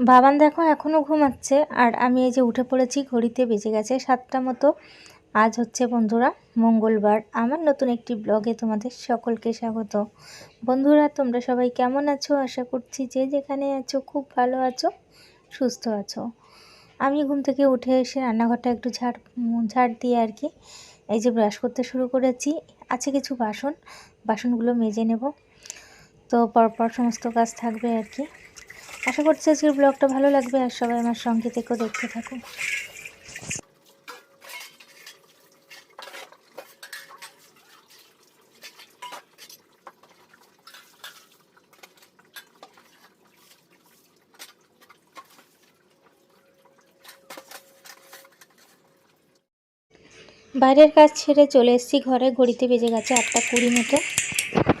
বাবান দেখো এখনও ঘুমাচ্ছে, আর আমি এই যে উঠে পড়েছি, ঘড়িতে বেজে গেছে সাতটা মতো। আজ হচ্ছে বন্ধুরা মঙ্গলবার। আমার নতুন একটি ব্লগে তোমাদের সকলকে স্বাগত। বন্ধুরা, তোমরা সবাই কেমন আছো? আশা করছি যে যেখানে আছো খুব ভালো আছো, সুস্থ আছো। আমি ঘুম থেকে উঠে এসে রান্নাঘরটা একটু ঝাড় ঝাড় দিয়ে আর কি, এই যে ব্রাশ করতে শুরু করেছি। আছে কিছু বাসন, বাসনগুলো মেজে নেব। তো পরপর সমস্ত কাজ থাকবে আর কি। আশা করছি আজকের ব্লগটা ভালো লাগবে আর সবাই আমার সঙ্গে থেকেও দেখতে থাকুন বাইরের কাজ ছেড়ে চলে এসেছি, ঘরে ঘড়িতে বেজে গেছে আটটা কুড়ি মতো।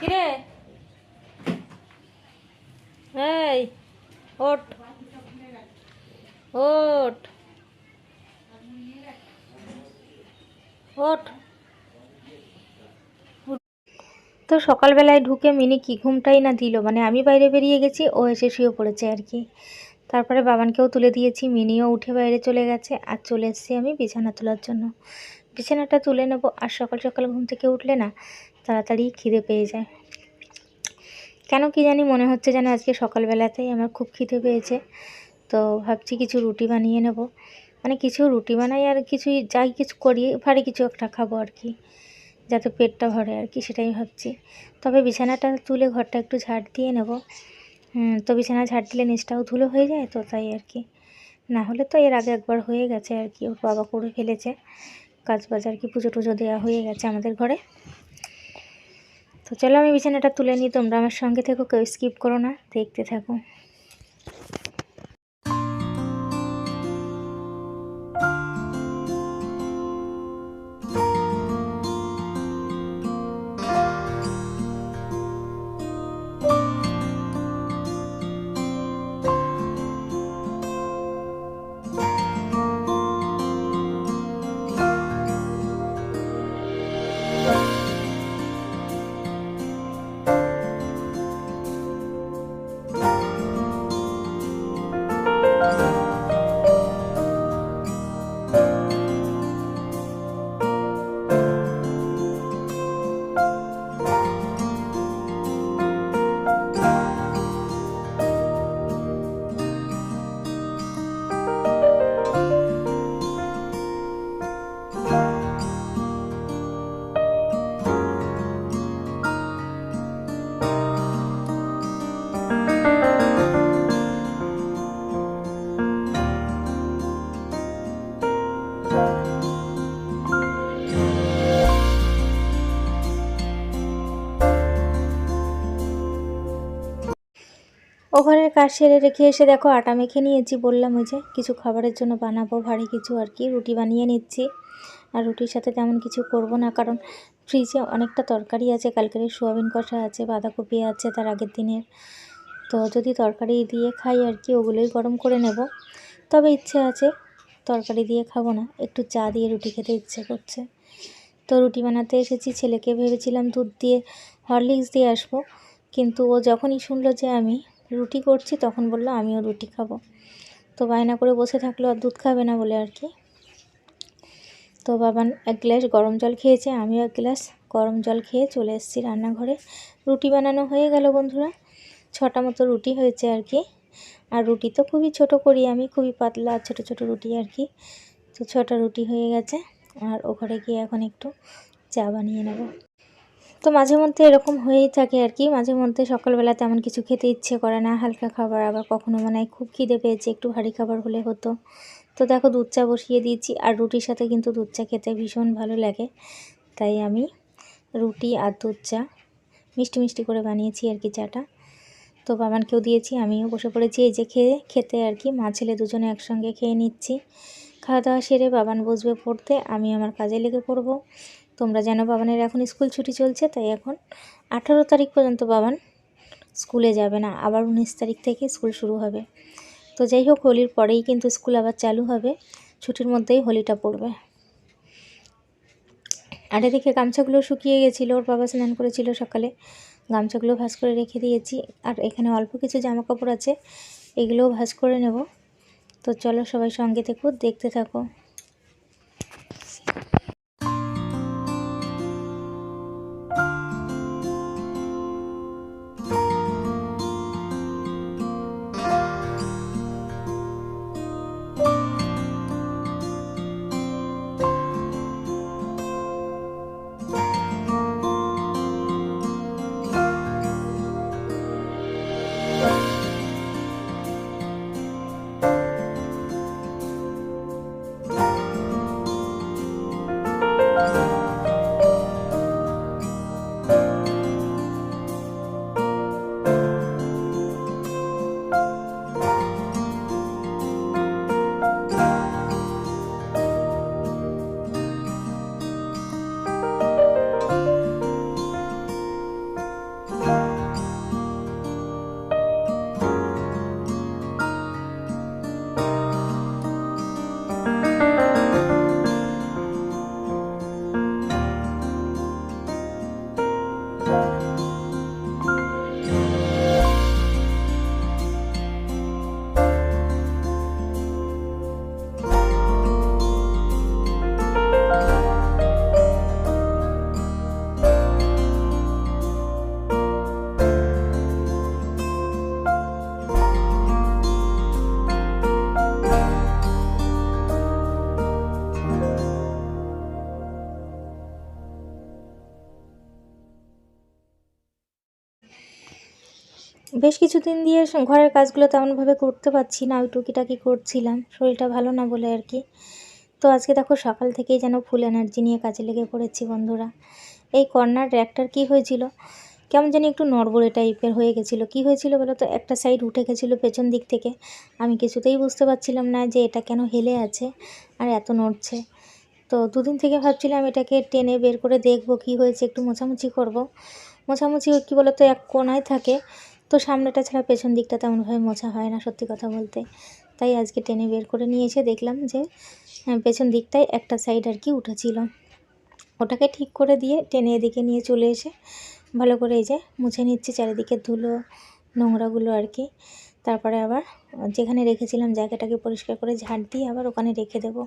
কিরে? এই ওঠ। ওঠ। ওঠ। তো সকালবেলায় ঢুকে মিনি কি ঘুমটাই না দিল মানে আমি বাইরে বেরিয়ে গেছি, ও এসে শুয়ে পড়েছে আর কি। তারপরে বাবানকেও তুলে দিয়েছি, মিনিও উঠে বাইরে চলে গেছে, আর চলে এসেছি আমি বিছানা তোলার জন্য। বিছানাটা তুলে নেব, আর সকাল সকাল ঘুম থেকে উঠলে না, তাড়াতাড়ি খিদে পেয়ে যায়। কেন কি জানি মনে হচ্ছে যেন আজকে সকালবেলাতেই আমার খুব খিদে পেয়েছে। তো ভাবছি কিছু রুটি বানিয়ে নেব। মানে কিছু রুটি বানাই আর কিছুই যাই কিছু করি, ভারী কিছু একটা খাব আর কি। যাতে পেটটা ভরে আর কি, সেটাই ভাবছি। তবে বিছানাটা তুলে ঘরটা একটু ঝাড় দিয়ে নেব। তো বিছানা ঝাড় দিলে নিচটাও ধুলো হয়ে যায় তো তাই আর কি। না হলে তো এর আগে একবার হয়ে গেছে আর কি, ওর বাবা করে ফেলেছে। কাজ বাজ আর কি পুজো টুজো দেওয়া হয়ে গেছে আমাদের ঘরে। তো চলো আমি বিছানাটা তুলে নিই, তোমরা আমার সঙ্গে থেকো, কেউ স্কিপ করো না, দেখতে থাকো। কাজ সেরে রেখে এসে দেখো আটা মেখে নিয়েছি বললাম ওই যে, কিছু খাবারের জন্য বানাবো, ভারী কিছু আর কি, রুটি বানিয়ে নিচ্ছি। আর রুটির সাথে তেমন কিছু করব না, কারণ ফ্রিজে অনেকটা তরকারি আছে কালকের সোয়াবিন কষা আছে, বাঁধাকপি আছে তার আগের দিনের। তো যদি তরকারি দিয়ে খাই আর কি, ওগুলোই গরম করে নেব। তবে ইচ্ছে আছে তরকারি দিয়ে খাব না, একটু চা দিয়ে রুটি খেতে ইচ্ছে করছে। তো রুটি বানাতে এসেছি, ছেলেকে ভেবেছিলাম দুধ দিয়ে, হরলিক্স দিয়ে আসব। কিন্তু ও যখনই শুনলো যে আমি রুটি করছি, তখন বলল, আমিও রুটি খাব। তো বায়না করে বসে থাকল, আর দুধ খাবে না? বলে আর কি। তো বাবান এক গ্লাস গরম জল খেয়েছে, আমিও এক গ্লাস গরম জল খেয়ে চলে এসেছি রান্নাঘরে। রুটি বানানো হয়ে গেল বন্ধুরা, ছটা মতো রুটি হয়েছে আর কি। আর রুটি তো খুবই ছোট করি আমি, খুবই পাতলা, ছোটো ছোটো রুটি আর কি। তো ছটা রুটি হয়ে গেছে, আর ও ঘরে গিয়ে এখন একটু চা বানিয়ে নেব। তো মাঝে মধ্যে এরকম হয়েই থাকে আর কি। মাঝে মধ্যে সকালবেলা তেমন কিছু খেতে ইচ্ছে করে না, হালকা খাবার, আবার কখনো মনে হয় খুব খিদে পেয়েছে, একটু ভারী খাবার হলে হতো। তো দেখো দুধ চা বসিয়ে দিয়েছি আর রুটির সাথে কিন্তু দুধ চা খেতে ভীষণ ভালো লাগে। তাই আমি রুটি আর দুধ চা মিষ্টি মিষ্টি করে বানিয়েছি আর কি চাটা। তো বাবানকেও দিয়েছি, আমিও বসে পড়েছি এই যে খেয়ে, খেতে আর কি। মা ছেলে দুজনে একসঙ্গে খেয়ে নিচ্ছি। খাওয়া দাওয়া সেরে বাবান বসবে পড়তে, আমি আমার কাজে লেগে পড়ব। তোমরা জানো বাবানের এখন স্কুল ছুটি চলছে, তাই এখন আঠারো তারিখ পর্যন্ত বাবান স্কুলে যাবে না, আবার উনিশ তারিখ থেকে স্কুল শুরু হবে। তো যাই হোক, হোলির পরেই কিন্তু স্কুল আবার চালু হবে, ছুটির মধ্যেই হোলিটা পড়বে। আর এদিকে গামছাগুলো শুকিয়ে গেছিল, ওর বাবা স্নান করেছিল সকালে, গামছাগুলো ভাঁজ করে রেখে দিয়েছি। আর এখানে অল্প কিছু জামা কাপড় আছে, এগুলোও ভাজ করে নেব। তো চলো সবাই সঙ্গে থেকো, দেখতে থাকো। বেশ কিছুদিন দিয়ে ঘরের কাজগুলো তেমনভাবে করতে পারছি না, ওই টুকিটাকি করছিলাম। শরীরটা ভালো না বলে আর কি। তো আজকে দেখো সকাল থেকেই যেন ফুল এনার্জি নিয়ে কাজে লেগে পড়েছি বন্ধুরা। এই কর্নার র্যাকটার কি হয়েছিল? কেমন জানি একটু নড়বড়ে টাইপের হয়ে গেছিল। কি হয়েছিল বলো তো? একটা সাইড উঠে গেছিল পেছন দিক থেকে। আমি কিছুতেই বুঝতে পারছিলাম না যে এটা কেন হেলে আছে আর এত নড়ছে। তো দুদিন থেকে ভাবছিলাম এটাকে টেনে বের করে দেখব কি হয়েছে, একটু মোছামুছি করব। মোছামুছি কী বলো তো, এক কোনায় থাকে। তো সামনেটা ছাড়া পেছন দিকটা তেমনভাবে মোছা হয় না, সত্যি কথা বলতে। তাই আজকে টেনে বের করে নিয়ে এসে দেখলাম যে পেছন দিকটায় একটা সাইড আর কি উঠেছিল ওটাকে ঠিক করে দিয়ে টেনে এদিকে নিয়ে চলে এসে ভালো করে এই যে মুছে নিচ্ছি চারিদিকে ধুলো, নোংরাগুলো আর কি। তারপরে আবার যেখানে রেখেছিলাম জায়গাটাকে পরিষ্কার করে ঝাড় দিয়ে আবার ওখানে রেখে দেবো।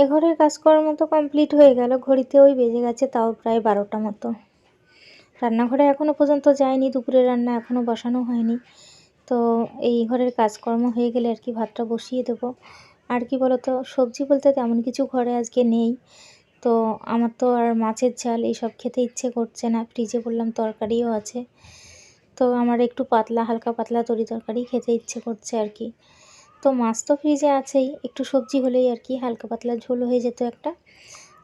এ ঘরের কাজকর্ম তো কমপ্লিট হয়ে গেল, ঘড়িতে ওই বেজে গেছে তাও প্রায় বারোটা মতো। রান্নাঘরে এখনও পর্যন্ত যায়নি দুপুরের রান্না এখনও বসানো হয়নি। তো এই ঘরের কাজকর্ম হয়ে গেলে আর কি ভাতটা বসিয়ে দেবো। আর কি বলতো, সবজি বলতে তেমন কিছু ঘরে আজকে নেই। তো আমার তো আর মাছের ঝাল এইসব খেতে ইচ্ছে করছে না, ফ্রিজে বললাম তরকারিও আছে। তো আমার একটু পাতলা, হালকা পাতলা তরি তরকারি খেতে ইচ্ছে করছে আর কি। তো মাছ তো ফ্রিজে আছেই। একটু সবজি হলেই আর কি, হালকা পাতলা ঝোল হয়ে যেত একটা।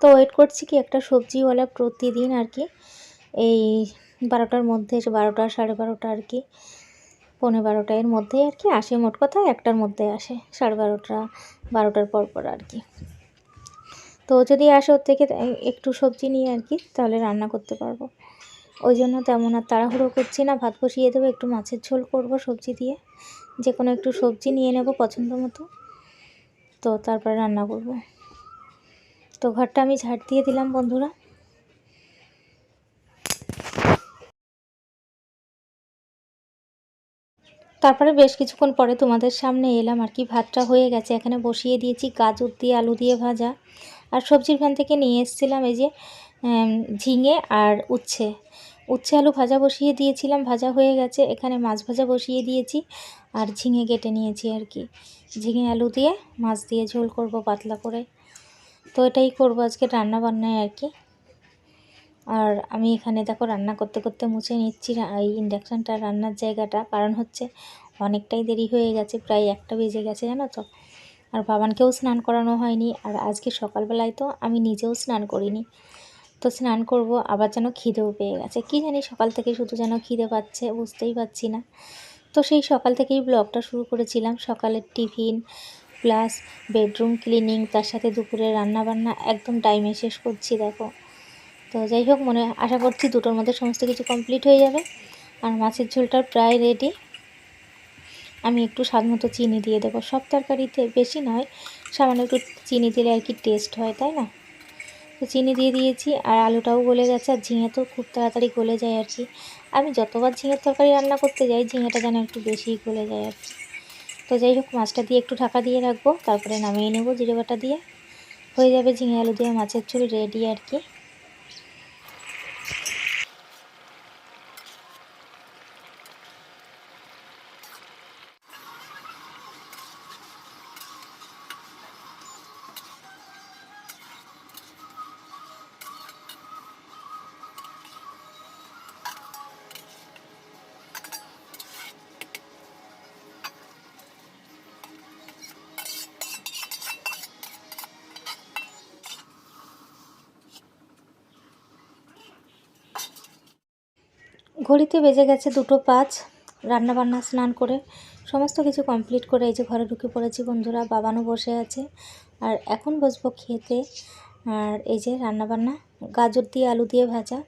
তো ওয়েট করছি কি একটা সবজিওয়ালা প্রতিদিন আর কি, এই বারোটার মধ্যে, বারোটা, সাড়ে বারোটা আর কি, পৌনে বারোটা এর মধ্যেই আর কি আসে মোট কথা একটার মধ্যে আসে, সাড়ে বারোটা, বারোটার পর পর আর কি। তো যদি আসে ওর থেকে একটু সবজি নিয়ে আর কি, তাহলে রান্না করতে পারব। ওই জন্য তেমন আর তাড়াহুড়ো করছি না, ভাত বসিয়ে দেবো, একটু মাছের ঝোল করব সবজি দিয়ে। যে কোনো একটু সবজি নিয়ে নেব পছন্দ মতো। তো তারপরে রান্না করব। তো ঘরটা আমি ঝাড় দিয়ে দিলাম বন্ধুরা। তারপরে বেশ কিছুক্ষণ পরে তোমাদের সামনে এলাম আর কি, ভাতটা হয়ে গেছে। এখানে বসিয়ে দিয়েছি গাজর দিয়ে আলু দিয়ে ভাজা। আর সবজির ভ্যান থেকে নিয়ে এসেছিলাম এই যে ঝিঙে আর উচ্ছে। উচ্ছে আলু ভাজা বসিয়ে দিয়েছিলাম, ভাজা হয়ে গেছে। এখানে মাছ ভাজা বসিয়ে দিয়েছি আর ঝিঙে কেটে নিয়েছি আর কি। ঝিঙে আলু দিয়ে মাছ দিয়ে ঝোল করব পাতলা করে। তো এটাই করব আজকে রান্না বান্নায় আর কি। আর আমি এখানে দেখো রান্না করতে করতে মুছে নিচ্ছি এই ইন্ডাকশানটা রান্নার জায়গাটা। কারণ হচ্ছে অনেকটাই দেরি হয়ে গেছে, প্রায় একটা বেজে গেছে, জানো তো। আর বাবানকেও স্নান করানো হয়নি। আর আজকে সকালবেলায় তো আমি নিজেও স্নান করিনি। তো স্নান করব, আবার যেন খিদেও পেয়ে গেছে। কী জানি সকাল থেকে শুধু যেন খিদে পাচ্ছে, বুঝতেই পারছি না। তো সেই সকাল থেকেই ব্লগটা শুরু করেছিলাম। সকালের টিফিন প্লাস বেডরুম ক্লিনিং, তার সাথে দুপুরে রান্নাবান্না, একদম টাইমে শেষ করছি, দেখো। তো যাই হোক, মনে আশা করছি দুটোর মধ্যে সমস্ত কিছু কমপ্লিট হয়ে যাবে। আর মাছের ঝোলটা প্রায় রেডি আমি একটু স্বাদ মতো চিনি দিয়ে দেবো। সব তরকারিতে বেশি নয়, সামান্য একটু চিনি দিলে আর কি টেস্ট হয়, তাই না? চিনি দিয়ে দিয়েছি আর আলুটাও গলে গেছে আর ঝিঙে তো খুব তাড়াতাড়ি গলে যায় আর কি। আমি যতবার ঝিঙের তরকারি রান্না করতে যাই, ঝিঙেটা যেন একটু বেশিই গলে যায় আর কি। তো যাই হোক, মাছটা দিয়ে একটু ঢাকা দিয়ে রাখব, তারপরে নামিয়ে নেব জিরে বাটা দিয়ে। হয়ে যাবে ঝিঙে আলু দিয়ে মাছের ঝুড়ি রেডি আর কি। ঘড়িতে বেজে গেছে দুটো পাঁচ। রান্নাবান্না, স্নান করে সমস্ত কিছু কমপ্লিট করে এই যে ঘরে ঢুকে পড়েছি বন্ধুরা, বাবানও বসে আছে। আর এখন বসবো খেতে। আর এই যে রান্নাবান্না, গাজর দিয়ে আলু দিয়ে ভাজা,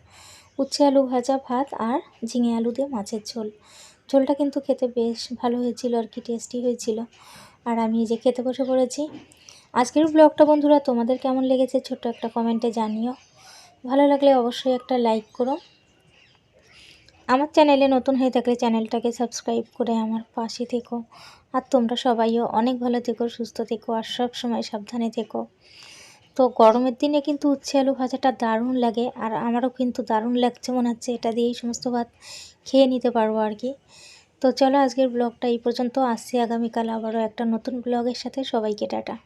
উচ্ছে আলু ভাজা ভাত আর ঝিঙে আলু দিয়ে মাছের ঝোল। ঝোলটা কিন্তু খেতে বেশ ভালো হয়েছিল, আর কি টেস্টি হয়েছিল। আর আমি এই যে খেতে বসে পড়েছি। আজকের ব্লগটা বন্ধুরা, তোমাদের কেমন লেগেছে ছোট্ট একটা কমেন্টে জানিও। ভালো লাগলে অবশ্যই একটা লাইক করো। আমার চ্যানেলে নতুন হয়ে থাকলে চ্যানেলটাকে সাবস্ক্রাইব করে আমার পাশে থেকো। আর তোমরা সবাইও অনেক ভালো থেকো, সুস্থ থেকো, আর সব সময় সাবধানে থেকো। তো গরমের দিনে কিন্তু উচ্ছে আলু ভাজাটা দারুণ লাগে, আর আমারও কিন্তু দারুণ লাগছে মনে হচ্ছে। এটা দিয়েই সমস্ত ভাত খেয়ে নিতে পারব আর কি। তো চলো আজকের ব্লগটা এই পর্যন্ত। আসছি আগামীকাল আবারও একটা নতুন ব্লগের সাথে। সবাইকে টাটা।